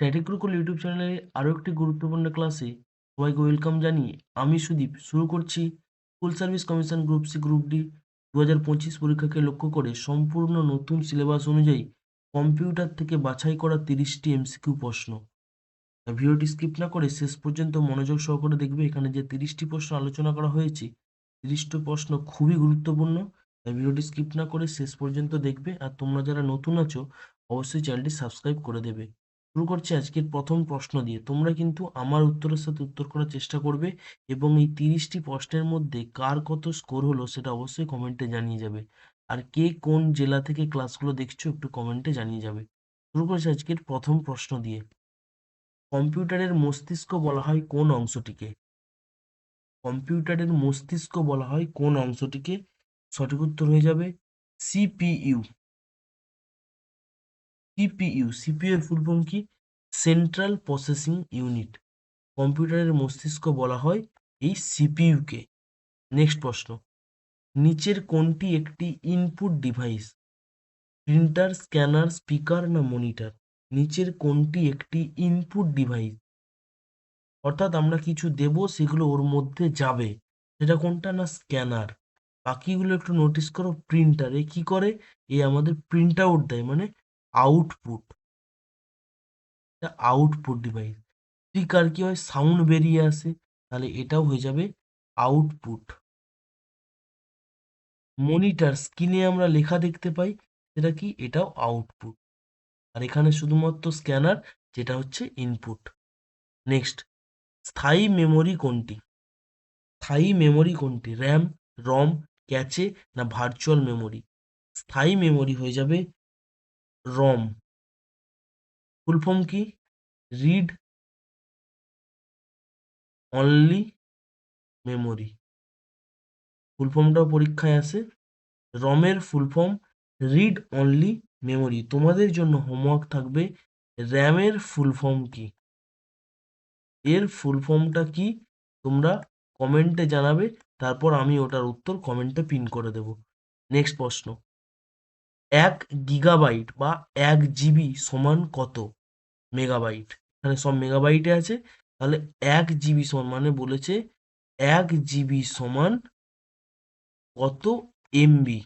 ট্যাটিক্রুকুল YouTube চ্যানেলে আরও একটি গুরুত্বপূর্ণ ক্লাসে সবাইকে ওয়েলকাম জানিয়ে আমি সুদীপ। শুরু করছি school service commission group C group D দু হাজার পঁচিশ পরীক্ষাকে লক্ষ্য করে সম্পূর্ণ নতুন সিলেবাস অনুযায়ী কম্পিউটার থেকে বাছাই করা তিরিশটি এমসিকিউ প্রশ্ন। ভিডিওটি স্কিপ না করে শেষ পর্যন্ত মনোযোগ সহকারে দেখবে এখানে যে তিরিশটি প্রশ্ন আলোচনা করা হয়েছে, তিরিশটি প্রশ্ন খুবই গুরুত্বপূর্ণ। তাই ভিডিওটি স্কিপ না করে শেষ পর্যন্ত দেখবে। আর তোমরা যারা নতুন আছো, অবশ্যই চ্যানেলটি সাবস্ক্রাইব করে দেবে। শুরু করছি আজকের প্রথম প্রশ্ন দিয়ে। তোমরা কিন্তু আমার উত্তরের সাথে উত্তর করার চেষ্টা করবে এবং এই তিরিশটি প্রশ্নের মধ্যে কার কত স্কোর হলো সেটা অবশ্যই কমেন্টে জানিয়ে যাবে। আর কে কোন জেলা থেকে ক্লাসগুলো দেখছ একটু কমেন্টে জানিয়ে যাবে। শুরু করছি আজকের প্রথম প্রশ্ন দিয়ে। কম্পিউটারের মস্তিষ্ক বলা হয় কোন অংশটিকে? কম্পিউটারের মস্তিষ্ক বলা হয় কোন অংশটিকে? সঠিক উত্তর হয়ে যাবে সিপিইউ সিপিইউ সিপিইউ এর ফুল ফর্ম কি? সেন্ট্রাল প্রসেসিং ইউনিট কম্পিউটারের মস্তিষ্ক বলা হয় এই সিপিইউকে নেক্সট প্রশ্ন। নিচের কোনটি একটি input device printer scanner speaker না মনিটর নিচের কোনটি একটি ইনপুট ডিভাইস অর্থাৎ আমরা কিছু দেব, সেগুলো ওর মধ্যে যাবে। সেটা কোনটা না স্ক্যানার বাকিগুলো একটু নোটিস করো প্রিন্টার এ কি করে? এ আমাদের প্রিন্ট আউট দেয় মানে আউটপুট আউটপুট ডিভাইস স্পিকার কি হয়? সাউন্ড বেরিয়ে আসে, তাহলে এটাও হয়ে যাবে আউটপুট মনিটর স্ক্রিনে আমরা লেখা দেখতে পাই, সেটা কি? এটাও আউটপুট আর এখানে শুধুমাত্র স্ক্যানার যেটা হচ্ছে ইনপুট নেক্সট স্থায়ী মেমোরি কোনটি? স্থায়ী মেমোরি কোনটি? র্যাম রম ক্যাচে না ভার্চুয়াল মেমোরি স্থায়ী মেমোরি হয়ে যাবে রম। ফুল ফর্ম কি? Read only memory. ফুল ফর্মটাও পরীক্ষায় আসে রমের full form, read only memory. তোমাদের জন্য হোমওয়ার্ক থাকবে র্যামের ফুল ফর্ম কি? এর ফুল ফর্মটা কি? তোমরা কমেন্টে জানাবে। তারপর আমি ওটার উত্তর কমেন্টে পিন করে দেব। নেক্সট প্রশ্ন। এক গিগাবাইট বা এক জিবি সমান কত মেগাবাইট এখানে সব মেগাবাইটে আছে, তাহলে এক জিবি সমান মানে বলেছে এক জিবি সমান কত এমবি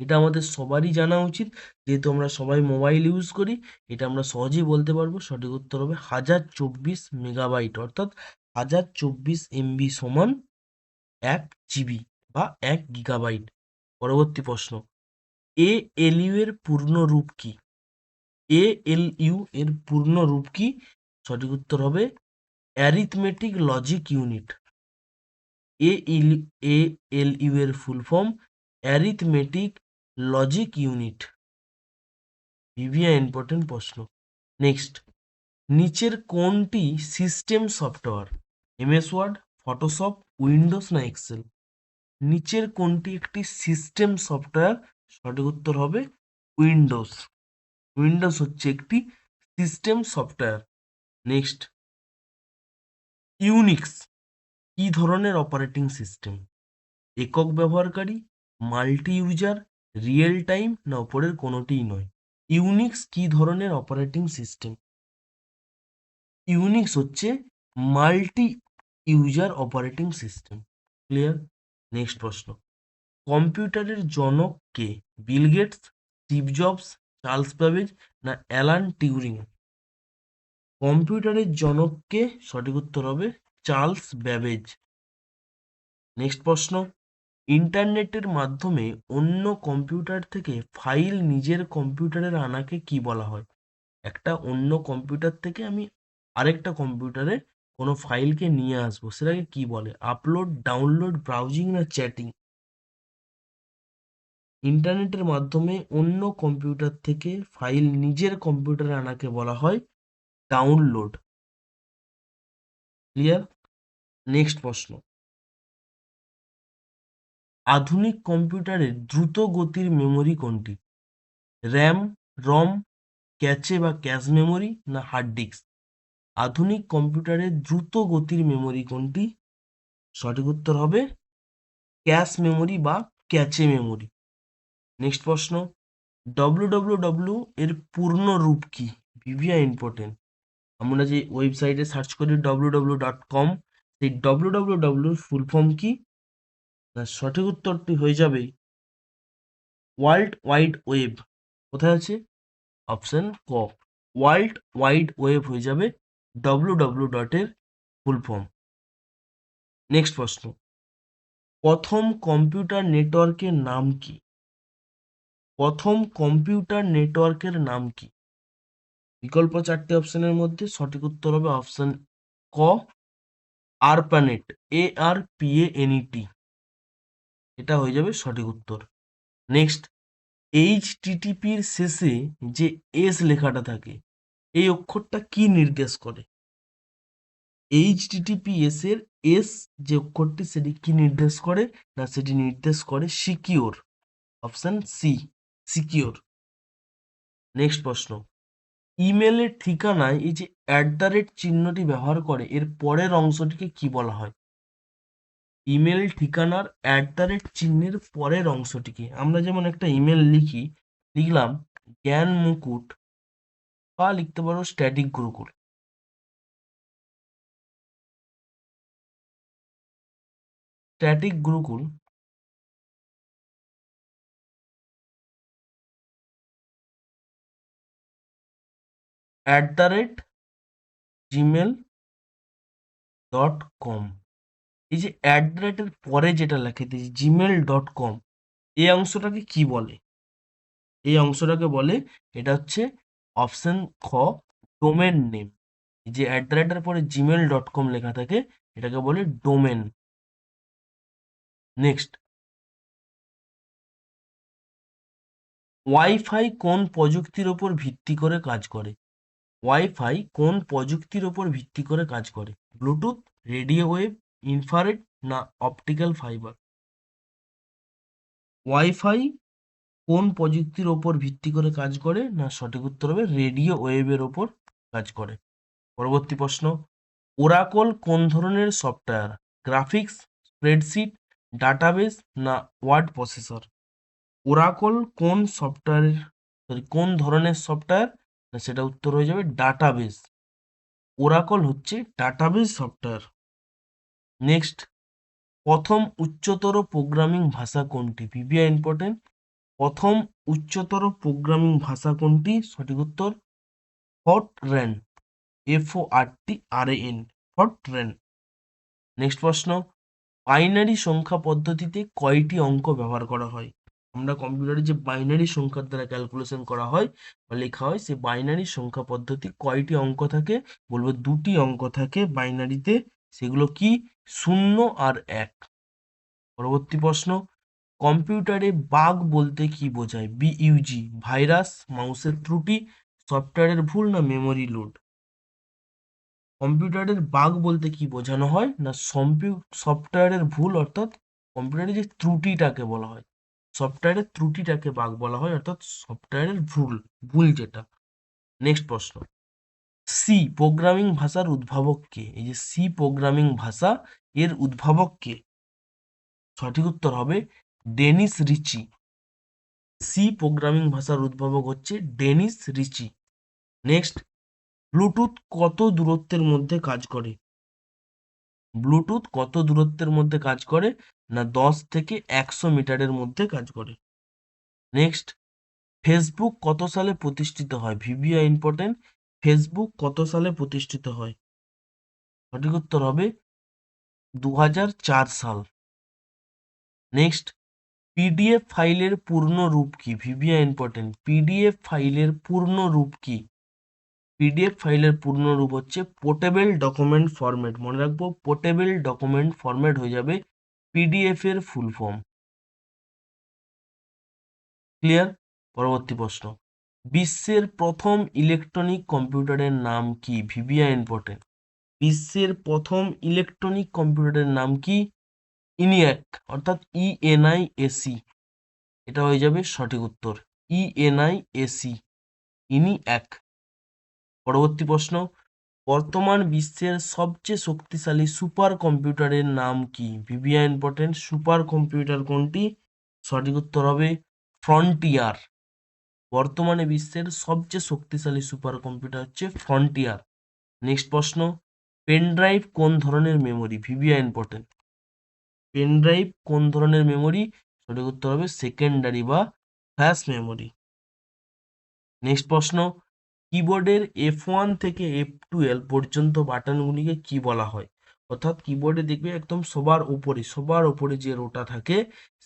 এটা আমাদের সবারই জানা উচিত, যেহেতু আমরা সবাই মোবাইল ইউজ করি, এটা আমরা সহজেই বলতে পারব, সঠিক উত্তর হবে হাজার চব্বিশ মেগাবাইট অর্থাৎ হাজার চব্বিশ এমবি সমান এক জিবি বা এক গিগাবাইট পরবর্তী প্রশ্ন এ এল ইউ এর পূর্ণ রূপ কি? ইউ এর পূর্ণ রূপ কি? সঠিক উত্তর হবে arithmetic logic unit A L A L U এর full form arithmetic logic unit VVI important প্রশ্ন। নেক্সট নিচের কোনটি system software MS Word Photoshop Windows না এক্সেল নিচের কোনটি একটি সিস্টেম সফটওয়্যার সঠিক উত্তর হবে উইন্ডোজ। উইন্ডোজ হচ্ছে একটি সিস্টেম সফটওয়্যার। নেক্সট। ইউনিক্স। কি ধরনের অপারেটিং সিস্টেম? একক ব্যবহারকারী মাল্টি ইউজার রিয়েল টাইম না ওপরের কোনোটিই নয়? ইউনিক্স কি ধরনের অপারেটিং সিস্টেম? ইউনিক্স হচ্ছে multi user operating system. Clear? Next প্রশ্ন। কম্পিউটারের জনক কে? Bill Gates, Steve Jobs, Charles Babbage না অ্যালান টিউরিং? কম্পিউটারের জনককে সঠিক উত্তর হবে চার্লস ব্যাবেজ। নেক্সট প্রশ্ন। ইন্টারনেটের মাধ্যমে অন্য কম্পিউটার থেকে ফাইল নিজের কম্পিউটারে আনাকে কি বলা হয়? একটা অন্য কম্পিউটার থেকে আমি আরেকটা কম্পিউটারে কোনো ফাইলকে নিয়ে আসব। সেটাকে কি বলে? আপলোড, ডাউনলোড, ব্রাউজিং না চ্যাটিং? ইন্টারনেটের মাধ্যমে অন্য কম্পিউটার থেকে ফাইল নিজের কম্পিউটারে আনাকে বলা হয় ডাউনলোড। ক্লিয়ার? নেক্সট প্রশ্ন। আধুনিক কম্পিউটারের দ্রুত গতির মেমোরি কোনটি? র্যাম, রম, ক্যাচে বা ক্যাশ মেমোরি না হার্ড ডিস্ক? আধুনিক কম্পিউটারের দ্রুত গতির মেমোরি কোনটি? সঠিক উত্তর হবে ক্যাশ মেমোরি বা ক্যাচে মেমোরি। নেক্সট প্রশ্ন ডব্লু ডব্লু ডব্লু এর পূর্ণ রূপ কি? ভিভিআই ইম্পর্টেন্ট আমরা যে ওয়েবসাইটে সার্চ করি ডব্লিউ ডব্লিউ ডট কম সেই ডব্লিউ ডব্লিউ ডব্লিউর ফুল ফর্ম কি? না সঠিক উত্তরটি হয়ে যাবে ওয়ার্ল্ড ওয়াইড ওয়েব কোথায় আছে? অপশন ক। ওয়ার্ল্ড ওয়াইড ওয়েব হয়ে যাবে ডব্লিউ ডব্লিউ ডটের ফুল ফর্ম নেক্সট প্রশ্ন, প্রথম কম্পিউটার নেটওয়ার্কের নাম কি? প্রথম কম্পিউটার নেটওয়ার্কের নাম কি? বিকল্প চারটি অপশনের মধ্যে সঠিক উত্তর হবে অপশন ক, ARPANET, A R P A N E T. এটা হয়ে যাবে সঠিক উত্তর। নেক্সট, এইচ টিটিপির শেষে যে এস লেখাটা থাকে, এই অক্ষরটা কি নির্দেশ করে? এইচ টিটিপিএস এর এস যে অক্ষরটি সেটি কি নির্দেশ করে? না সেটি নির্দেশ করে secure? Option C. Secure. Next প্রশ্ন। ইমেলের ঠিকানায় এই যে অ্যাট দ্য রেট চিহ্নটি ব্যবহার করে, এর পরের অংশটিকে কি বলা হয়? ইমেল ঠিকানার অ্যাট দ্য রেট চিহ্নের পরের অংশটিকে। আমরা যেমন একটা ইমেল লিখি, লিখলাম, জ্ঞান মুকুট বা লিখতে পারো, static Gurukul static Gurukul at the rate Gmail dot com এই যে অ্যাট দ্য রেটের পরে যেটা লেখে দিয়েছি জিমেল ডট কম এই অংশটাকে কি বলে? এই অংশটাকে বলে, এটা হচ্ছে অপশন খ ডোমেন নেম যে অ্যাট দ্য রেটের পরে জিমেল ডট কম লেখা থাকে, এটাকে বলে ডোমেন নেক্সট ওয়াইফাই কোন প্রযুক্তির ওপর ভিত্তি করে কাজ করে? ওয়াইফাই কোন প্রযুক্তির ওপর ভিত্তি করে কাজ করে? ব্লুটুথ রেডিও ওয়েভ ইনফ্রারেড না অপটিক্যাল ফাইবার ওয়াইফাই কোন প্রযুক্তির ওপর ভিত্তি করে কাজ করে না সঠিক উত্তর হবে রেডিও ওয়েভের ওপর কাজ করে? পরবর্তী প্রশ্ন ওরাকল কোন ধরনের সফটওয়্যার গ্রাফিক্স স্প্রেডশিট ডাটাবেস না ওয়ার্ড প্রসেসর ওরাকল কোন সফটওয়্যারের সরি কোন ধরনের সফটওয়্যার সেটা উত্তর হয়ে যাবে ডাটাবেস ওরাকল হচ্ছে ডাটাবেস সফটওয়্যার নেক্সট প্রথম উচ্চতর প্রোগ্রামিং ভাষা কোনটি? ভিভিআই ইম্পর্টেন্ট প্রথম উচ্চতর প্রোগ্রামিং ভাষা কোনটি? সঠিক উত্তর Fortran F O R T R A N Fortran next প্রশ্ন বাইনারি সংখ্যা পদ্ধতিতে কয়টি অঙ্ক ব্যবহার করা হয়? আমরা কম্পিউটারে যে বাইনারি সংখ্যার দ্বারা ক্যালকুলেশন করা হয় বা লেখা হয়, সেই বাইনারি সংখ্যা পদ্ধতি কয়টি অঙ্ক থাকে? বলব দুটি অঙ্ক থাকে বাইনারিতে সেগুলো কি? শূন্য আর এক। পরবর্তী প্রশ্ন কম্পিউটারে বাগ বলতে কি বোঝায়? বিইউজি ভাইরাস মাউসের ত্রুটি সফটওয়্যারের ভুল না মেমোরি লোড কম্পিউটারের বাগ বলতে কি বোঝানো হয়? না সফটওয়্যারের ভুল অর্থাৎ কম্পিউটারের যে ত্রুটিটাকে বলা হয়। সফটওয়্যারের ত্রুটিটাকে বাগ বলা হয়, অর্থাৎ সফটওয়্যারের ভুল ভুল যেটা। নেক্সট প্রশ্ন। সি প্রোগ্রামিং ভাষার উদ্ভাবক কে? এই যে সি প্রোগ্রামিং ভাষা এর উদ্ভাবক কে? সঠিক উত্তর হবে ডেনিস রিচি। সি প্রোগ্রামিং ভাষার উদ্ভাবক হচ্ছে ডেনিস রিচি। নেক্সট ব্লুটুথ কত দূরত্বের মধ্যে কাজ করে? ব্লুটুথ কত দূরত্বের মধ্যে কাজ করে? না দশ থেকে একশো মিটারের মধ্যে কাজ করে। নেক্সট ফেসবুক কত সালে প্রতিষ্ঠিত হয়? ভিভিআই ইম্পর্টেন্ট ফেসবুক কত সালে প্রতিষ্ঠিত হয়? সঠিক উত্তর হবে দু হাজার চার সাল। নেক্সট পিডিএফ ফাইলের পূর্ণ রূপ কি? ভিভিআই ইম্পর্টেন্ট পিডিএফ ফাইলের পূর্ণ রূপ কি? পিডিএফ ফাইলের পূর্ণ রূপ হচ্ছে পোর্টেবল ডকুমেন্ট ফরম্যাট মনে রাখব পোর্টেবল ডকুমেন্ট ফরম্যাট হয়ে যাবে পিডিএফ এর ফুল ফর্ম ক্লিয়ার পরবর্তী প্রশ্ন। বিশ্বের প্রথম ইলেকট্রনিক কম্পিউটারের নাম কি? ভিভিআই ইম্পর্টেন্ট বিশ্বের প্রথম ইলেকট্রনিক কম্পিউটারের নাম কি? ইনিয়াক অর্থাৎ ইএনআই এসি এটা হয়ে যাবে সঠিক উত্তর। ইএনআই এসি ইনি এক পরবর্তী প্রশ্ন। বর্তমান বিশ্বের সবচেয়ে শক্তিশালী সুপার কম্পিউটারের নাম কি? ভিভিআই ইম্পর্টেন্ট সুপার কম্পিউটার কোনটি? সঠিক উত্তর হবে ফ্রন্টিয়ার বর্তমানে বিশ্বের সবচেয়ে শক্তিশালী সুপার কম্পিউটার হচ্ছে ফ্রন্টিয়ার নেক্সট প্রশ্ন পেন ড্রাইভ কোন ধরনের memory VVI important pen drive কোন ধরনের মেমোরি সঠিক উত্তর হবে সেকেন্ডারি বা ফ্ল্যাশ মেমোরি নেক্সট প্রশ্ন কিবোর্ডের এফ ওয়ান থেকে এফ টুয়েলভ পর্যন্ত বাটনগুলিকে কি বলা হয়? অর্থাৎ কিবোর্ডে দেখবে একদম সবার উপরে সবার উপরে যে রোটা থাকে,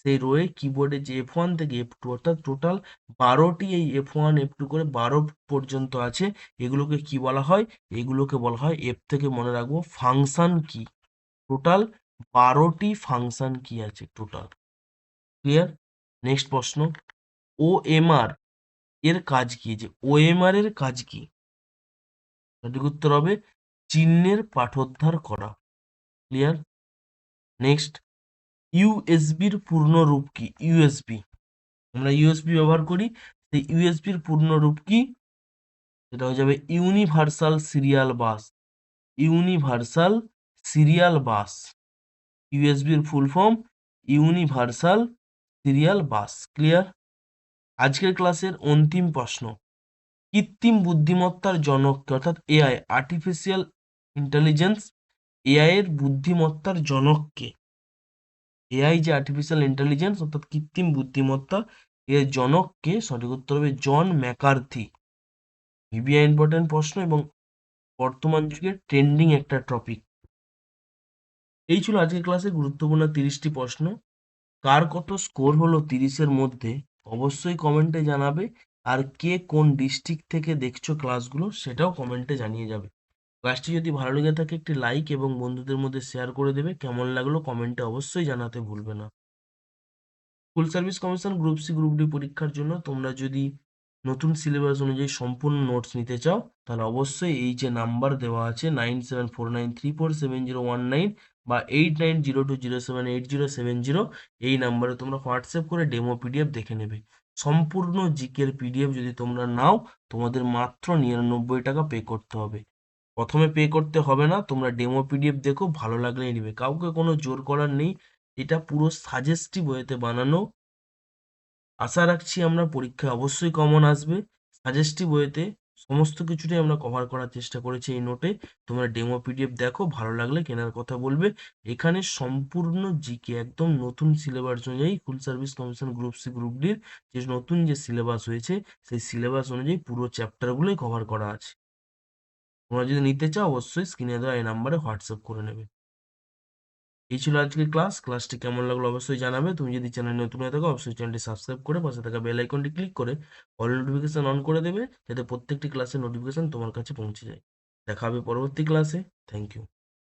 সেই রোয়ে কিবোর্ডে যে এফ ওয়ান থেকে এফ টু অর্থাৎ টোটাল বারোটি এই এফ ওয়ান এফ টু করে বারো পর্যন্ত আছে, এগুলোকে কি বলা হয়? এগুলোকে বলা হয় এফ থেকে মনে রাখব ফাংশান কি টোটাল বারোটি ফাংশান কি আছে টোটাল ক্লিয়ার নেক্সট প্রশ্ন। ও এম আর এর কাজ কি? যে ও এম আর এর কাজ কি? সঠিক উত্তর হবে চিহ্নের পাঠোদ্ধার করা। ক্লিয়ার নেক্সট ইউএসবির পূর্ণ রূপ কি? ইউএসবি আমরা ইউএসবি ব্যবহার করি, সেই ইউএসবির পূর্ণ রূপ কি? সেটা হয়ে যাবে universal serial bus universal serial bus ইউএসবির full form universal serial bus clear আজকের ক্লাসের অন্তিম প্রশ্ন। কৃত্রিম বুদ্ধিমত্তার জনককে অর্থাৎ এআই আর্টিফিশিয়াল ইন্টেলিজেন্স এআই এর বুদ্ধিমত্তার জনককে এআই যে আর্টিফিশিয়াল ইন্টেলিজেন্স অর্থাৎ কৃত্রিম বুদ্ধিমত্তা এর জনককে সঠিক উত্তর হবে জন ম্যাকার্থি। ভিভিআই ইম্পর্টেন্ট প্রশ্ন এবং বর্তমান যুগের ট্রেন্ডিং একটা টপিক এই ছিল আজকের ক্লাসে গুরুত্বপূর্ণ তিরিশটি প্রশ্ন। কার কত স্কোর হলো তিরিশের মধ্যে? অবশ্যই কমেন্টে জানাবে। আর কে কোন ডিস্ট্রিক্ট থেকে দেখছ ক্লাসগুলো সেটাও কমেন্টে জানিয়ে যাবে। ক্লাসটি যদি ভালো লেগে থাকে, একটি লাইক এবং বন্ধুদের মধ্যে শেয়ার করে দেবে। কেমন লাগল কমেন্টে অবশ্যই জানাতে ভুলবে না। Full service commission group C group D পরীক্ষার জন্য তোমরা যদি নতুন সিলেবাস অনুযায়ী সম্পূর্ণ নোটস নিতে চাও, তাহলে অবশ্যই এই যে নাম্বার দেওয়া আছে nine seven four nine three four seven zero one nine বা eight nine zero two zero seven eight zero seven zero এই নাম্বারে তোমরা হোয়াটসঅ্যাপ করে ডেমো পিডিএফ দেখে নেবে। সম্পূর্ণ জিকের পিডিএফ যদি তোমরা নাও, তোমাদের মাত্র নিরানব্বই টাকা পে করতে হবে। প্রথমে পে করতে হবে না, তোমরা ডেমো পিডিএফ দেখো, ভালো লাগলেই নেবে। কাউকে কোনো জোর করার নেই, এটা পুরো সাজেস্টিভ ওয়েতে বানানো। আশা রাখছি আমরা পরীক্ষায় অবশ্যই কমন আসবে। সাজেস্টিভ ওয়েতে সমস্ত কিছুটাই আমরা কভার করার চেষ্টা করেছি এই নোটে তোমরা ডেমো পিডিএফ দেখো, ভালো লাগলে কেনার কথা বলবে। এখানে সম্পূর্ণ জিকে একদম নতুন সিলেবাস অনুযায়ী full service commission group C group ডির যে নতুন যে সিলেবাস হয়েছে, সেই সিলেবাস অনুযায়ী পুরো চ্যাপ্টারগুলোই কভার করা আছে। তোমরা যদি নিতে চাও, অবশ্যই স্ক্রিনে দেওয়া এই নাম্বারে হোয়াটসঅ্যাপ করে নেবে। এই ছিল আজকে ক্লাস। ক্লাসটি কেমন লাগল অবশ্যই জানাবে। তুমি যদি চ্যানেল নতুন হয়ে থাকো, অবশ্যই চ্যানেলটি সাবস্ক্রাইব করে পাশে থাকা বেল আইকনটি ক্লিক করে অল নোটিফিকেশন অন করে দেবে, যাতে প্রত্যেকটি ক্লাসের নোটিফিকেশন তোমার কাছে পৌঁছে যায়। দেখা হবে পরবর্তী ক্লাসে থ্যাংক ইউ